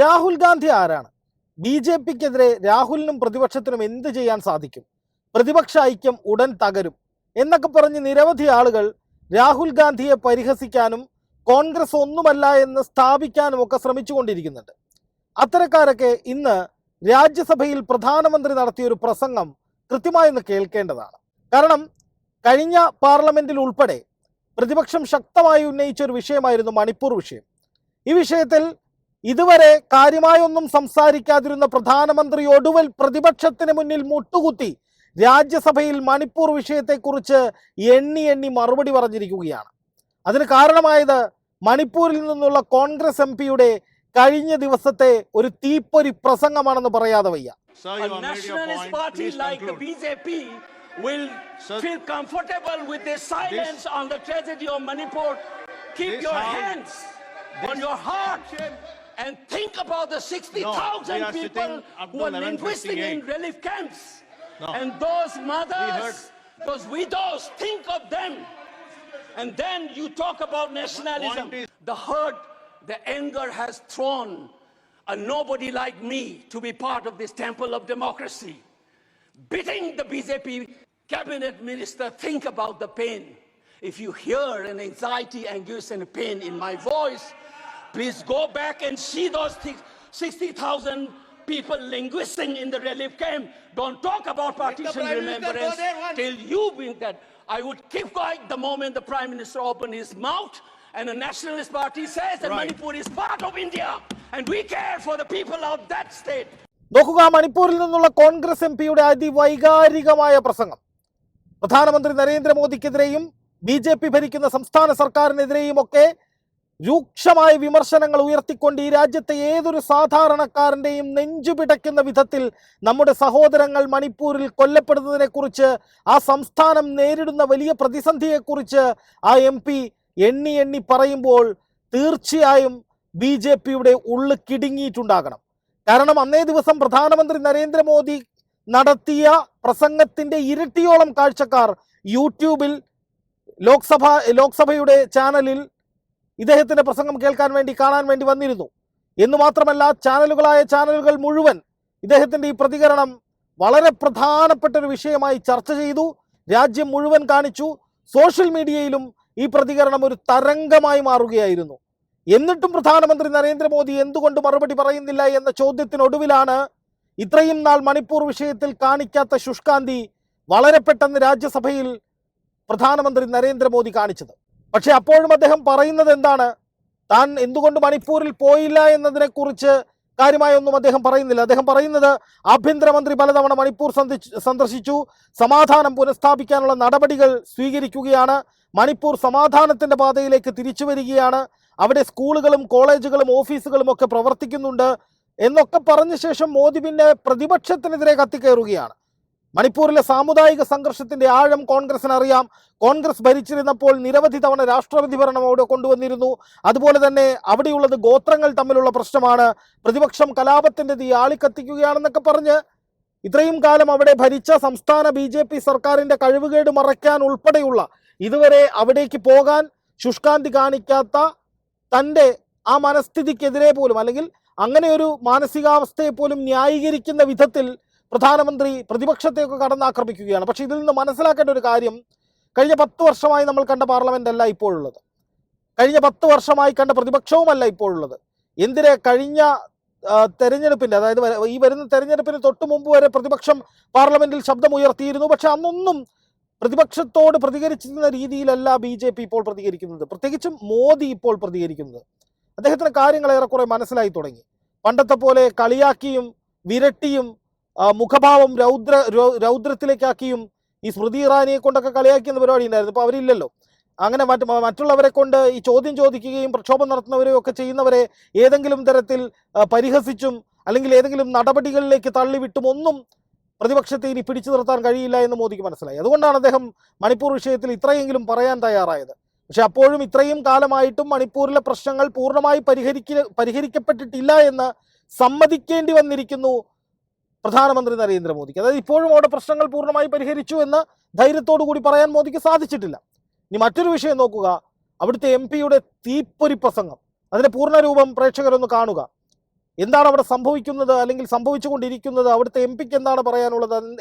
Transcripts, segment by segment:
രാഹുൽ ഗാന്ധി ആരാണ്? B J പിക്കെതിരെ രാഹുലിനും പ്രതിപക്ഷത്തിനും എന്ത് ചെയ്യാൻ സാധിക്കും? പ്രതിപക്ഷ ഐക്യം ഉടൻ തകരും എന്നൊക്കെ പറഞ്ഞ് നിരവധി ആളുകൾ രാഹുൽ ഗാന്ധിയെ പരിഹസിക്കാനും കോൺഗ്രസ് ഒന്നുമല്ല എന്ന് സ്ഥാപിക്കാനും ഒക്കെ ശ്രമിച്ചുകൊണ്ടിരിക്കുന്നുണ്ട്. അത്തരക്കാരൊക്കെ ഇന്ന് രാജ്യസഭയിൽ പ്രധാനമന്ത്രി നടത്തിയ ഒരു പ്രസംഗം കൃത്യമായി കേൾക്കേണ്ടതാണ്. കാരണം കഴിഞ്ഞ പാർലമെന്റിൽ ഉൾപ്പെടെ പ്രതിപക്ഷം ശക്തമായി ഉന്നയിച്ച ഒരു വിഷയമായിരുന്നു മണിപ്പൂർ വിഷയം. ഈ വിഷയത്തിൽ ഇതുവരെ കാര്യമായൊന്നും സംസാരിക്കാതിരുന്ന പ്രധാനമന്ത്രി ഒടുവിൽ പ്രതിപക്ഷത്തിന് മുന്നിൽ മുട്ടുകുത്തി രാജ്യസഭയിൽ മണിപ്പൂർ വിഷയത്തെക്കുറിച്ച് എണ്ണി എണ്ണി മറുപടി പറഞ്ഞിരിക്കുകയാണ് അതിന് കാരണമായത് മണിപ്പൂരിൽ നിന്നുള്ള കോൺഗ്രസ് എം പിയുടെ കഴിഞ്ഞ ദിവസത്തെ ഒരു തീപ്പൊരി പ്രസംഗമാണെന്ന് പറയാതെ വയ്യ Keep this your hands on your heart. Shame. And think about the 60,000 we are people who are linguistic in relief camps. No. And those mothers, those widows, think of them. And then you talk about nationalism. The hurt, the anger has thrown a nobody like me to be part of this temple of democracy. Beating the BJP cabinet minister, think about the pain. If you hear an anxiety, anguish, and pain in my voice, please go back and see those things. 60,000 people linguisting in the relief camp. Don't talk about partition remembrance till you bring that. I would keep going the moment the Prime Minister opened his mouth and the Nationalist Party says that Right. Manipur is part of India and we care for the people of that state. നോക്കുക മണിപ്പൂരിൽ നിന്നുള്ള Congress M പിയുടെ അതിവൈകാരികമായ പ്രസംഗം പ്രധാനമന്ത്രി നരേന്ദ്രമോദിക്കെതിരെയും B J P ഭരിക്കുന്ന സംസ്ഥാന സർക്കാരിനെതിരെയും ഒക്കെ രൂക്ഷമായ വിമർശനങ്ങൾ ഉയർത്തിക്കൊണ്ട് ഈ രാജ്യത്തെ ഏതൊരു സാധാരണക്കാരന്റെയും നെഞ്ചുപിടയ്ക്കുന്ന വിധത്തിൽ നമ്മുടെ സഹോദരങ്ങൾ മണിപ്പൂരിൽ കൊല്ലപ്പെടുന്നതിനെക്കുറിച്ച് ആ സംസ്ഥാനം നേരിടുന്ന വലിയ പ്രതിസന്ധിയെക്കുറിച്ച് ആ എം പി എണ്ണി എണ്ണി പറയുമ്പോൾ തീർച്ചയായും ബി ജെ പിയുടെ ഉള്ളു കിടുങ്ങിയിട്ടുണ്ടാകണം. കാരണം അന്നേ ദിവസം പ്രധാനമന്ത്രി നരേന്ദ്രമോദി നടത്തിയ പ്രസംഗത്തിന്റെ ഇരട്ടിയോളം കാഴ്ചക്കാർ യൂട്യൂബിൽ ലോക്സഭ ലോക്സഭയുടെ ചാനലിൽ ഇദ്ദേഹത്തിന്റെ പ്രസംഗം കേൾക്കാൻ വേണ്ടി കാണാൻ വേണ്ടി വന്നിരുന്നു. എന്ന് മാത്രമല്ല ചാനലുകളായ ചാനലുകൾ മുഴുവൻ ഇദ്ദേഹത്തിന്റെ ഈ പ്രതികരണം വളരെ പ്രധാനപ്പെട്ട ഒരു വിഷയമായി ചർച്ച ചെയ്തു രാജ്യം മുഴുവൻ കാണിച്ചു സോഷ്യൽ മീഡിയയിലും ഈ പ്രതികരണം ഒരു തരംഗമായി മാറുകയായിരുന്നു. എന്നിട്ടും പ്രധാനമന്ത്രി നരേന്ദ്രമോദി എന്തുകൊണ്ട് മറുപടി പറയുന്നില്ല എന്ന ചോദ്യത്തിനൊടുവിലാണ് ഇത്രയും നാൾ മണിപ്പൂർ വിഷയത്തിൽ കാണിക്കാത്ത ശുഷ്കാന്തി വളരെ പെട്ടെന്ന് രാജ്യസഭയിൽ പ്രധാനമന്ത്രി നരേന്ദ്രമോദി കാണിച്ചത്. പക്ഷെ അപ്പോഴും അദ്ദേഹം പറയുന്നത് എന്താണ്? താൻ എന്തുകൊണ്ട് മണിപ്പൂരിൽ പോയില്ല എന്നതിനെക്കുറിച്ച് കാര്യമായൊന്നും അദ്ദേഹം പറയുന്നില്ല. അദ്ദേഹം പറയുന്നത് ആഭ്യന്തരമന്ത്രി പലതവണ മണിപ്പൂർ സന്ദർശിച്ചു. സമാധാനം പുനഃസ്ഥാപിക്കാനുള്ള നടപടികൾ സ്വീകരിക്കുകയാണ്. മണിപ്പൂർ സമാധാനത്തിന്റെ പാതയിലേക്ക് തിരിച്ചു വരികയാണ്. അവിടെ സ്കൂളുകളും കോളേജുകളും ഓഫീസുകളും ഒക്കെ പ്രവർത്തിക്കുന്നുണ്ട് എന്നൊക്കെ പറഞ്ഞ ശേഷം മോദി പിന്നെ പ്രതിപക്ഷത്തിനെതിരെ കത്തിക്കയറുകയാണ്. മണിപ്പൂരിലെ സാമുദായിക സംഘർഷത്തിന്റെ ആഴം കോൺഗ്രസിന് അറിയാം കോൺഗ്രസ് ഭരിച്ചിരുന്നപ്പോൾ നിരവധി തവണ രാഷ്ട്രപതി ഭരണം അവിടെ കൊണ്ടുവന്നിരുന്നു. അതുപോലെ തന്നെ അവിടെയുള്ളത് ഗോത്രങ്ങൾ തമ്മിലുള്ള പ്രശ്നമാണ്. പ്രതിപക്ഷം കലാപത്തിന്റെ തീ ആളിക്കത്തിക്കുകയാണെന്നൊക്കെ പറഞ്ഞ് ഇത്രയും കാലം അവിടെ ഭരിച്ച സംസ്ഥാന ബി ജെ പി സർക്കാരിന്റെ കഴിവുകേട് മറയ്ക്കാൻ ഉൾപ്പെടെയുള്ള ഇതുവരെ അവിടേക്ക് പോകാൻ ശുഷ്കാന്തി കാണിക്കാത്ത തന്റെ ആ മനസ്ഥിതിക്കെതിരെ പോലും അല്ലെങ്കിൽ അങ്ങനെ ഒരു മാനസികാവസ്ഥയെ പോലും ന്യായീകരിക്കുന്ന വിധത്തിൽ പ്രധാനമന്ത്രി പ്രതിപക്ഷത്തെയൊക്കെ കടന്നാക്രമിക്കുകയാണ്. പക്ഷേ ഇതിൽ നിന്ന് മനസ്സിലാക്കേണ്ട ഒരു കാര്യം കഴിഞ്ഞ പത്ത് വർഷമായി നമ്മൾ കണ്ട പാർലമെന്റ് അല്ല ഇപ്പോഴുള്ളത്. കഴിഞ്ഞ പത്ത് വർഷമായി കണ്ട പ്രതിപക്ഷവുമല്ല ഇപ്പോഴുള്ളത്. എന്തിന് കഴിഞ്ഞ തെരഞ്ഞെടുപ്പിന്റെ അതായത് ഈ വരുന്ന തെരഞ്ഞെടുപ്പിന് തൊട്ട് മുമ്പ് വരെ പ്രതിപക്ഷം പാർലമെന്റിൽ ശബ്ദമുയർത്തിയിരുന്നു. പക്ഷെ അന്നൊന്നും പ്രതിപക്ഷത്തോട് പ്രതികരിച്ചിരുന്ന രീതിയിലല്ല ബി ജെ പി ഇപ്പോൾ പ്രതികരിക്കുന്നത്. പ്രത്യേകിച്ചും മോദി ഇപ്പോൾ പ്രതികരിക്കുന്നത്. അദ്ദേഹത്തിന് കാര്യങ്ങൾ ഏറെക്കുറെ മനസ്സിലായി തുടങ്ങി. പണ്ടത്തെ പോലെ കളിയാക്കിയും വിരട്ടിയും മുഖഭാവം രൗദ്ര രൗദ്രത്തിലേക്കാക്കിയും ഈ സ്മൃതി ഇറാനിയെ കൊണ്ടൊക്കെ കളിയാക്കുന്ന പരിപാടി ഉണ്ടായിരുന്നു. ഇപ്പോൾ അവരില്ലല്ലോ. അങ്ങനെ മറ്റ് മറ്റുള്ളവരെ കൊണ്ട് ഈ ചോദ്യം ചോദിക്കുകയും പ്രക്ഷോഭം നടത്തുന്നവരെയും ഒക്കെ ചെയ്യുന്നവരെ ഏതെങ്കിലും തരത്തിൽ പരിഹസിച്ചും അല്ലെങ്കിൽ ഏതെങ്കിലും നടപടികളിലേക്ക് തള്ളിവിട്ടും ഒന്നും പ്രതിപക്ഷത്തെ ഇനി പിടിച്ചു നിർത്താൻ കഴിയില്ല എന്ന് മോദിക്ക് മനസ്സിലായി. അതുകൊണ്ടാണ് അദ്ദേഹം മണിപ്പൂർ വിഷയത്തിൽ ഇത്രയെങ്കിലും പറയാൻ തയ്യാറായത്. പക്ഷെ അപ്പോഴും ഇത്രയും കാലമായിട്ടും മണിപ്പൂരിലെ പ്രശ്നങ്ങൾ പൂർണമായി പരിഹരിക്ക പരിഹരിക്കപ്പെട്ടിട്ടില്ല എന്ന് സമ്മതിക്കേണ്ടി വന്നിരിക്കുന്നു പ്രധാനമന്ത്രി നരേന്ദ്രമോദിക്ക്. അതായത് ഇപ്പോഴും അവിടെ പ്രശ്നങ്ങൾ പൂർണമായി പരിഹരിച്ചു എന്ന് ധൈര്യത്തോടു കൂടി പറയാൻ മോദിക്ക് സാധിച്ചിട്ടില്ല. ഇനി മറ്റൊരു വിഷയം നോക്കുക. അവിടുത്തെ എം പിയുടെ തീപ്പൊരി പ്രസംഗം. അതിന്റെ പൂർണരൂപം പ്രേക്ഷകരൊന്ന് കാണുക. എന്താണ് അവിടെ സംഭവിക്കുന്നത്? അല്ലെങ്കിൽ സംഭവിച്ചുകൊണ്ടിരിക്കുന്നത്? അവിടുത്തെ എം പിക്ക് എന്താണ് പറയാനുള്ളത്?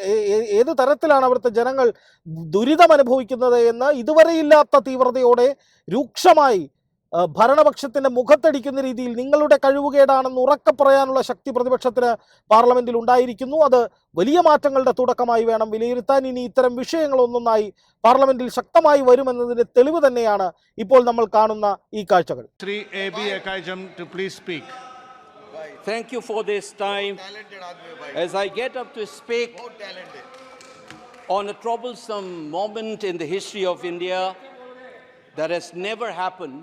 ഏത് തരത്തിലാണ് അവിടുത്തെ ജനങ്ങൾ ദുരിതം അനുഭവിക്കുന്നത് എന്ന് ഇതുവരെയില്ലാത്ത തീവ്രതയോടെ രൂക്ഷമായി ഭരണപക്ഷത്തിന്റെ മുഖത്തടിക്കുന്ന രീതിയിൽ നിങ്ങളുടെ കഴിവുകേടാണെന്ന് ഉറക്കെ പറയാനുള്ള ശക്തി പ്രതിപക്ഷത്തിന് പാർലമെന്റിൽ ഉണ്ടായിരിക്കുന്നു അത് വലിയ മാറ്റങ്ങളുടെ തുടക്കമായി വേണം വിലയിരുത്താൻ ഇനി ഇത്തരം വിഷയങ്ങൾ ഒന്നൊന്നായി പാർലമെന്റിൽ ശക്തമായി വരുമെന്നതിന്റെ തെളിവ് തന്നെയാണ് ഇപ്പോൾ നമ്മൾ കാണുന്ന ഈ കാഴ്ചകൾ Sri A.B. Akaijam to please speak. Thank you for this time. As I get up to speak on a troublesome moment in the history of India that has never happened,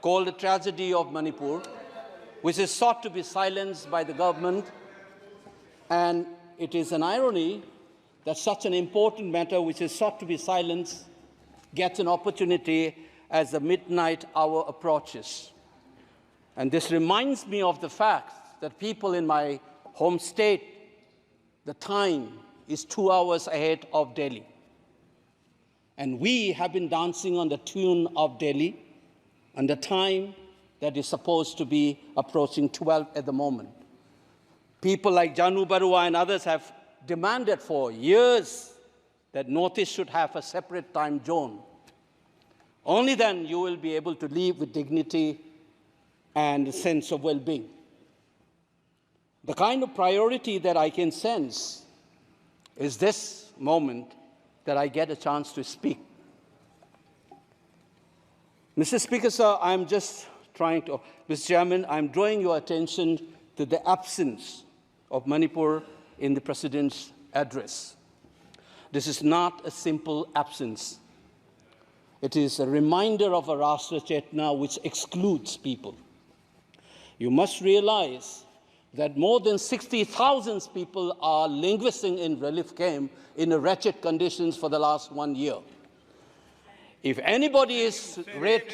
called the tragedy of Manipur, which is sought to be silenced by the government. And it is an irony that such an important matter, which is sought to be silenced, gets an opportunity as the midnight hour approaches. And this reminds me of the fact that people in my home state, the time is two hours ahead of Delhi. And we have been dancing on the tune of Delhi and the time that is supposed to be approaching 12 at the moment. People like Janu Barua and others have demanded for years that Northeast should have a separate time zone. Only then you will be able to live with dignity and a sense of well being. The kind of priority that I can sense is this moment that I get a chance to speak. Mr. Speaker, sir, I'm just trying to, Mr. Chairman, I'm drawing your attention to the absence of Manipur in the President's address. This is not a simple absence. It is a reminder of a Rashtra Chetna which excludes people. You must realize that more than 60,000 people are languishing in relief camp in wretched conditions for the last one year. If anybody is read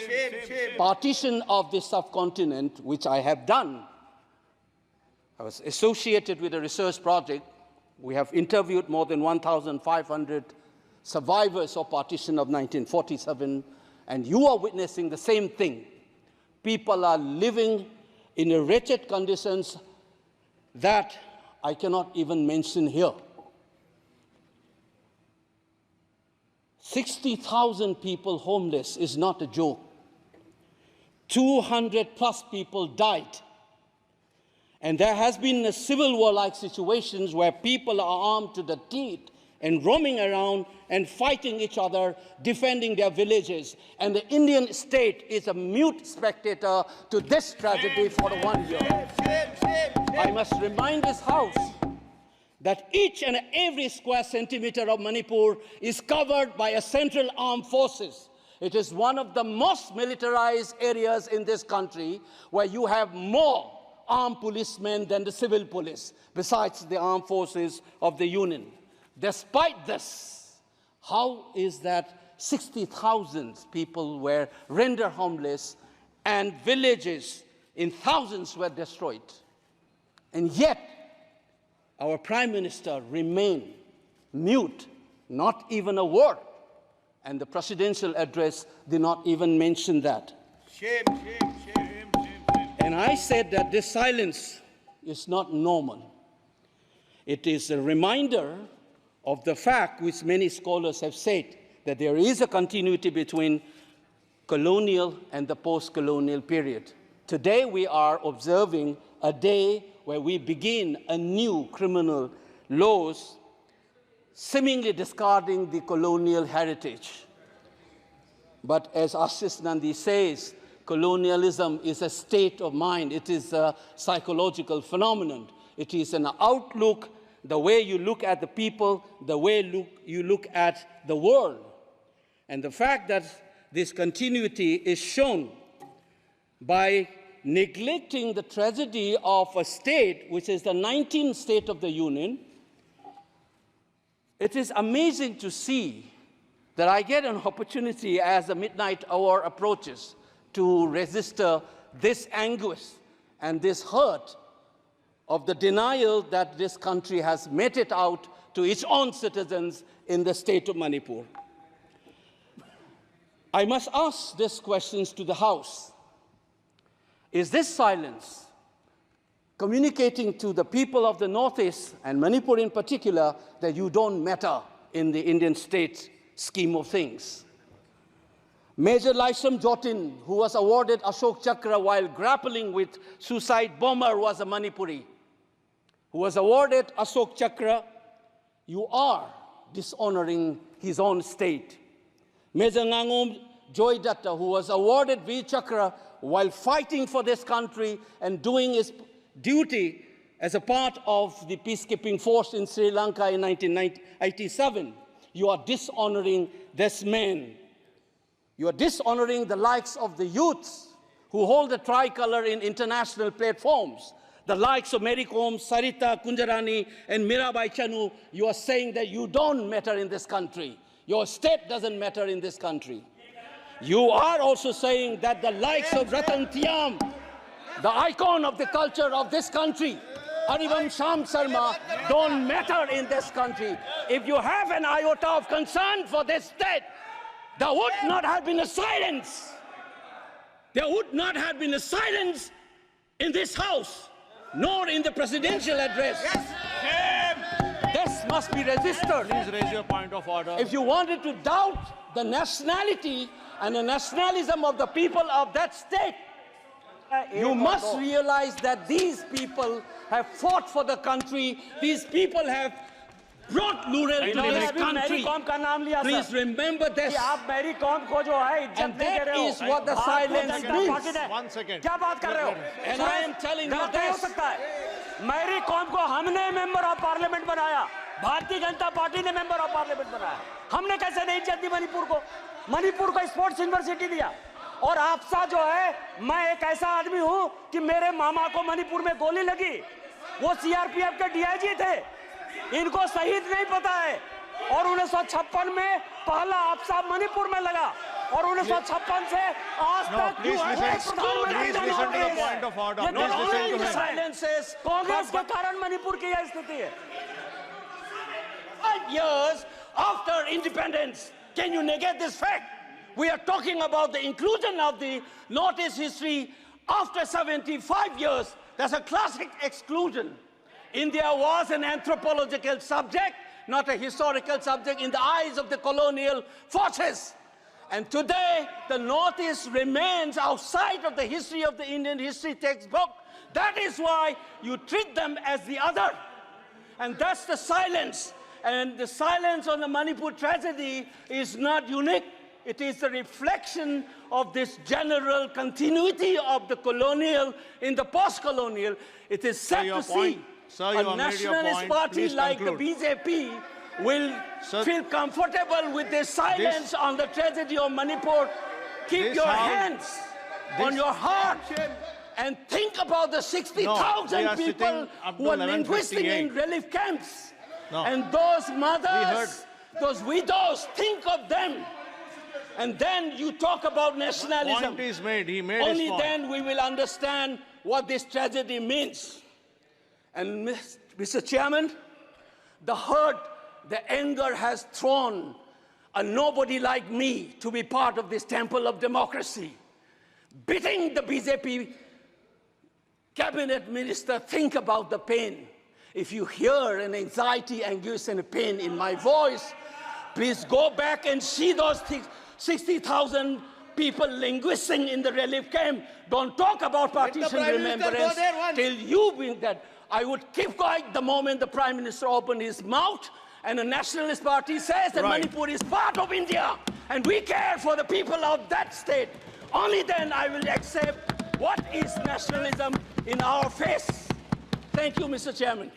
partition of the subcontinent, which I have done, I was associated with a research project. We have interviewed more than 1,500 survivors of partition of 1947, and you are witnessing the same thing. People are living in a wretched conditions that I cannot even mention here. 60,000 people homeless is not a joke. 200 plus people died. And there has been a civil war like situations where people are armed to the teeth and roaming around and fighting each other, defending their villages. And the Indian state is a mute spectator to this tragedy for one year. I must remind this House that each and every square centimeter of Manipur is covered by a central armed forces. It is one of the most militarized areas in this country where you have more armed policemen than the civil police, besides the armed forces of the Union. Despite this, how is that 60,000 people were rendered homeless and villages in thousands were destroyed? And yet, our Prime Minister remained mute, not even a word. And the presidential address did not even mention that. Shame, shame, shame, And I said that this silence is not normal. It is a reminder of the fact which many scholars have said that there is a continuity between colonial and the post colonial period. Today we are observing a day where we begin a new criminal laws seemingly discarding the colonial heritage. But as Ashish Nandi says, colonialism is a state of mind, it is a psychological phenomenon, it is an outlook, the way you look at the people, the way look, you look at the world. And the fact that this continuity is shown by neglecting the tragedy of a state, which is the 19th state of the Union, it is amazing to see that I get an opportunity as the midnight hour approaches to register this anguish and this hurt of the denial that this country has meted out to its own citizens in the state of Manipur. I must ask these questions to the House. Is this silence communicating to the people of the Northeast and Manipur in particular that you don't matter in the Indian state scheme of things. Major Lysam Jotin, who was awarded Ashok Chakra while grappling with suicide bomber, was a Manipuri. Who was awarded Ashok Chakra, you are dishonoring his own state. Major Ngangom Joy Datta, who was awarded V Chakra while fighting for this country and doing his duty as a part of the peacekeeping force in Sri Lanka in 1987. You are dishonoring this man. You are dishonoring the likes of the youths who hold the tricolor in international platforms. The likes of Mary Kom, Sarita Kunjarani, and Mirabai Chanu. You are saying that you don't matter in this country. Your state doesn't matter in this country. You are also saying that the likes of Ratan Tiam, the icon of the culture of this country, Harivam Sham Sarma, don't matter in this country. If you have an iota of concern for this state, there would not have been a silence. There would not have been a silence in this house, nor in the presidential address. This must be registered. Please raise your point of order. If you wanted to doubt the nationality and the nationalism of the people of that state, you must realize that these people have fought for the country. These people have brought Lural to Kindly this make- Mary country. Com का नाम लिया Please sir remember this. कि आप Mary com को जो है इज्जत And नहीं दे that रहे हो is what the भारतीय silence जनता means. पार्टी ने- One second. क्या बात कर रहे हो And I am telling you गलत नहीं हो this. सकता है मैरी कॉम को हमने मेंबर ऑफ पार्लियामेंट बनाया भारतीय जनता पार्टी ने मेंबर ऑफ़ पार्लियामेंट बनाया। हमने कैसे नहीं इज़्ज़त दी मणिपुर को? मणिपुर को स्पोर्ट्स यूनिवर्सिटी दिया। और आपसा जो है मैं एक ऐसा आदमी हूँ कि मेरे मामा को मणिपुर में गोली लगी। वो सीआरपीएफ के डीआईजी थे। इनको शहीद नहीं पता है। और उन्नीस सौ छप्पन में पहला आपसा मणिपुर में लगा। और उन्नीस सौ छप्पन से आज तक. कांग्रेस के कारण मणिपुर की यह स्थिति है। Years after independence, can you negate this fact? We are talking about the inclusion of the Northeast history after 75 years. That's a classic exclusion. India was an anthropological subject, not a historical subject in the eyes of the colonial forces. And today, the Northeast remains outside of the history of the Indian history textbook. That is why you treat them as the other. And that's the silence. And the silence on the Manipur tragedy is not unique. It is a reflection of this general continuity of the colonial in the post-colonial. It is sad to see Sir, a have made your nationalist party Please like conclude. the BJP will Sir- feel comfortable with this silence on the tragedy of Manipur. Keep your house- hands on your heart and think about the 60,000 we are people who are linguistic 11:58. in relief camps. No. And those mothers, those widows, think of them. And then you talk about nationalism. Point is made. He made Only then we will understand what this tragedy means. And Mr. Chairman, the hurt, the anger has thrown a nobody like me to be part of this temple of democracy. Beating the BJP cabinet minister, think about the pain. If you hear an anxiety, anguish, and pain in my voice, please go back and see those 60,000 people languishing in the relief camp. Don't talk about partition remembrance till you bring that. I would keep quiet the moment the Prime Minister opened his mouth and the Nationalist Party says that Right. Manipur is part of India and we care for the people of that state. Only then I will accept what is nationalism in our face. Thank you, Mr. Chairman.